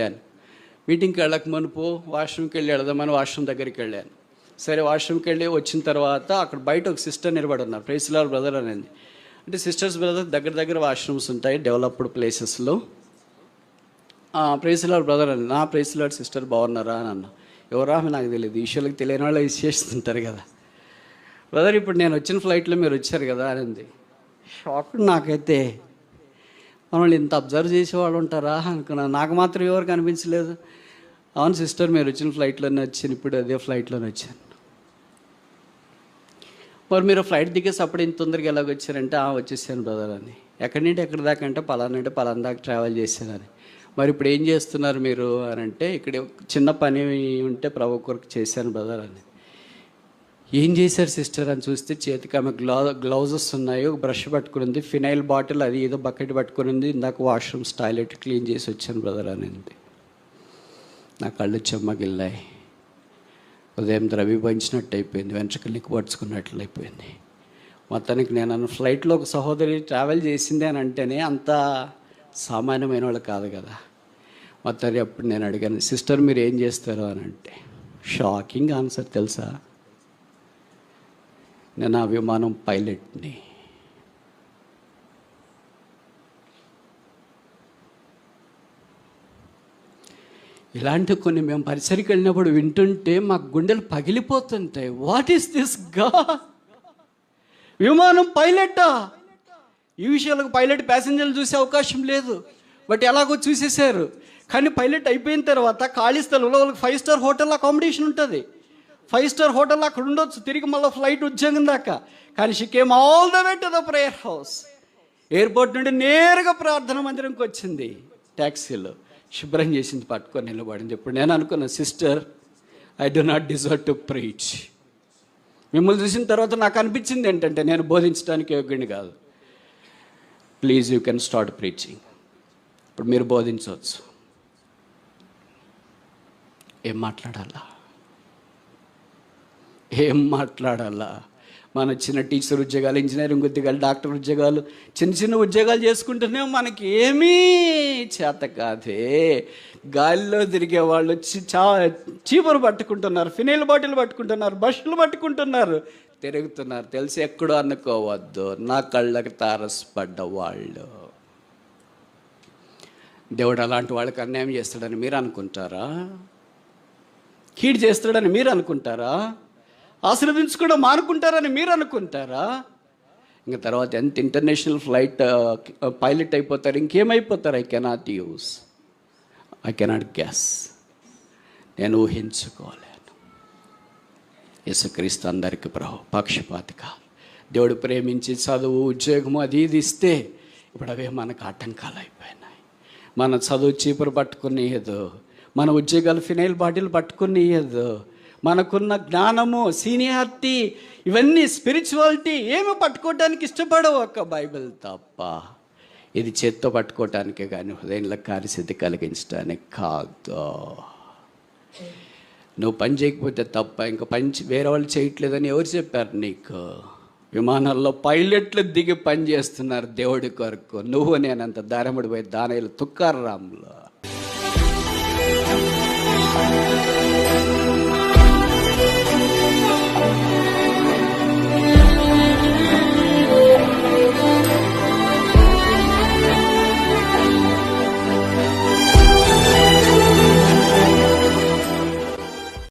వెళ్ళాను. మీటింగ్కి వెళ్ళక మునుపు వాష్రూమ్కి వెళ్ళి వెళదామని వాష్రూమ్ దగ్గరికి వెళ్ళాను. సరే వాష్రూమ్కి వెళ్ళి వచ్చిన తర్వాత అక్కడ బయట ఒక సిస్టర్ నిలబడి ఉన్నారు. ప్రైస్లాల్ బ్రదర్ అనేది. అంటే సిస్టర్స్ బ్రదర్ దగ్గర దగ్గర వాష్రూమ్స్ ఉంటాయి డెవలప్డ్ ప్లేసెస్లో. ప్రైస్లాడ్ బ్రదర్ అని నా ప్రైస్లాడ్ సిస్టర్ బాగున్నారా అని అన్న. ఎవరా నాకు తెలియదు ఈశ్వరులకు తెలియని వాళ్ళు విశేషిస్తుంటారు కదా. బ్రదర్ ఇప్పుడు నేను వచ్చిన ఫ్లైట్లో మీరు వచ్చారు కదా అనింది. షాక్ నాకైతే. మనల్ని ఇంత అబ్జర్వ్ చేసేవాళ్ళు ఉంటారా అనుకున్నాను నాకు మాత్రం ఎవరు కనిపించలేదు అవును సిస్టర్ మీరు వచ్చిన ఫ్లైట్లోనే వచ్చాను. ఇప్పుడు అదే ఫ్లైట్లోనే వచ్చాను. మరి మీరు ఫ్లైట్ దిగేసి అప్పుడు ఇంత తొందరగా ఎలాగ వచ్చారంటే ఆ వచ్చేసాను బ్రదర్ అని. ఎక్కడి నుండి ఎక్కడి దాకా అంటే పలానా అంటే పలానా దాకా ట్రావెల్ చేశానని మరి ఇప్పుడు ఏం చేస్తున్నారు మీరు అని అంటే ఇక్కడ ఒక చిన్న పని ఉంటే ప్రభు కొరకు చేశాను బ్రదర్ అని. ఏం చేశారు సిస్టర్? అని చూస్తే చేతికి ఆమె గ్లౌ గ్లౌజెస్ ఉన్నాయి ఒక బ్రష్ పట్టుకునింది ఫినైల్ బాటిల్ అది ఏదో బకెట్ పట్టుకునింది ఇందాక వాష్రూమ్స్ టాయిలెట్ క్లీన్ చేసి వచ్చాను బ్రదర్ అనింది. నా కళ్ళు చెమ్మగిల్లాయి. ఉదయం ద్రవి అయిపోయింది వెంట్రుకలు నిక్కుపరుచుకున్నట్లు అయిపోయింది. మొత్తానికి నేను అన్న ఫ్లైట్లో ఒక సహోదరి ట్రావెల్ చేసింది అని అంటేనే అంత సామాన్యమైన వాళ్ళు కాదు కదా. మొత్తానికి అప్పుడు నేను అడిగాను సిస్టర్ మీరు ఏం చేస్తారు? అని అంటే షాకింగ్ ఆన్సర్ తెలుసా? నేను ఆ విమానం పైలట్ని. ఇలాంటి కొన్ని మేము పరిసరికి వెళ్ళినప్పుడు వింటుంటే మా గుండెలు పగిలిపోతుంటాయి. వాట్ ఈస్ దిస్గా విమానం పైలట్టా ఈ విషయాలకు పైలట్ ప్యాసింజర్లు చూసే అవకాశం లేదు. బట్ ఎలాగో చూసేశారు. కానీ పైలట్ అయిపోయిన తర్వాత ఖాళీ స్థలంలో వాళ్ళకి ఫైవ్ స్టార్ హోటల్ అకామిడేషన్ ఉంటుంది. ఫైవ్ స్టార్ హోటల్ అక్కడ ఉండొచ్చు. తిరిగి మళ్ళీ ఫ్లైట్ ఉద్యోగం దాకా. కానీ she came all the way to the prayer house airport నుండి నేరుగా ప్రార్థన మందిరంకి వచ్చింది. ట్యాక్సీలో శుభ్రం చేసింది పట్టుకొని నిలబడింది. ఇప్పుడు నేను అనుకున్న sister I do not deserve to preach మిమ్మల్ని చూసిన తర్వాత నాకు అనిపించింది ఏంటంటే నేను బోధించడానికి యోగ్యుని కాదు. Please you can start preaching ఇప్పుడు మీరు బోధించవచ్చు. ఏం మాట్లాడాలా? ఏం మాట్లాడాలా? మన చిన్న టీచర్ ఉద్యోగాలు ఇంజనీరింగ్ ఉద్యోగాలు డాక్టర్ ఉద్యోగాలు చిన్న చిన్న ఉద్యోగాలు చేసుకుంటూనే మనకి ఏమీ చేత కాదే. గాలిలో తిరిగే వాళ్ళు చా చీపురు పట్టుకుంటున్నారు ఫినైల్ బాటిల్ పట్టుకుంటున్నారు బస్సులు పట్టుకుంటున్నారు తిరుగుతున్నారు. తెలిసి ఎక్కడో అనుకోవద్దు. నా కళ్ళకు తారసపడ్డ వాళ్ళు. దేవుడు అలాంటి వాళ్ళకి అన్యాయం చేస్తాడని మీరు అనుకుంటారా? కీడు చేస్తాడని మీరు అనుకుంటారా? ఆశీర్వదించుకోవడం మానుకుంటారని మీరు అనుకుంటారా? ఇంకా తర్వాత ఎంత ఇంటర్నేషనల్ ఫ్లైట్ పైలట్ అయిపోతారు ఇంకేమైపోతారు? I cannot use I cannot guess నేను ఊహించుకోలేను. యేసుక్రీస్తు అందరికి ప్రభు పక్షపాతిక. దేవుడు ప్రేమించి చదువు ఉద్యోగము అది ఇది ఇస్తే ఇప్పుడు అవే మనకు ఆటంకాలు అయిపోయినాయి. మన చదువు చీపురు పట్టుకునేయదు మన ఉద్యోగాలు ఫినైల్ బాటిల్ పట్టుకునేయదు మనకున్న జ్ఞానము సీనియారిటీ ఇవన్నీ స్పిరిచువాలిటీ ఏమి పట్టుకోవడానికి ఇష్టపడవు ఒక్క బైబిల్ తప్ప. ఇది చేత్తో పట్టుకోవటానికే కానీ హృదయంలో కార్యసిద్ధి కలిగించడానికి కాదు. నువ్వు పని చేయకపోతే తప్ప ఇంకా పని వేరే వాళ్ళు చేయట్లేదని ఎవరు చెప్పారు నీకు? విమానాల్లో పైలట్లు దిగి పని చేస్తున్నారు దేవుడి కొరకు. నువ్వు నేనంత దారముడిపోయి పోయి దానయ్యలు తుక్కారు రాములో.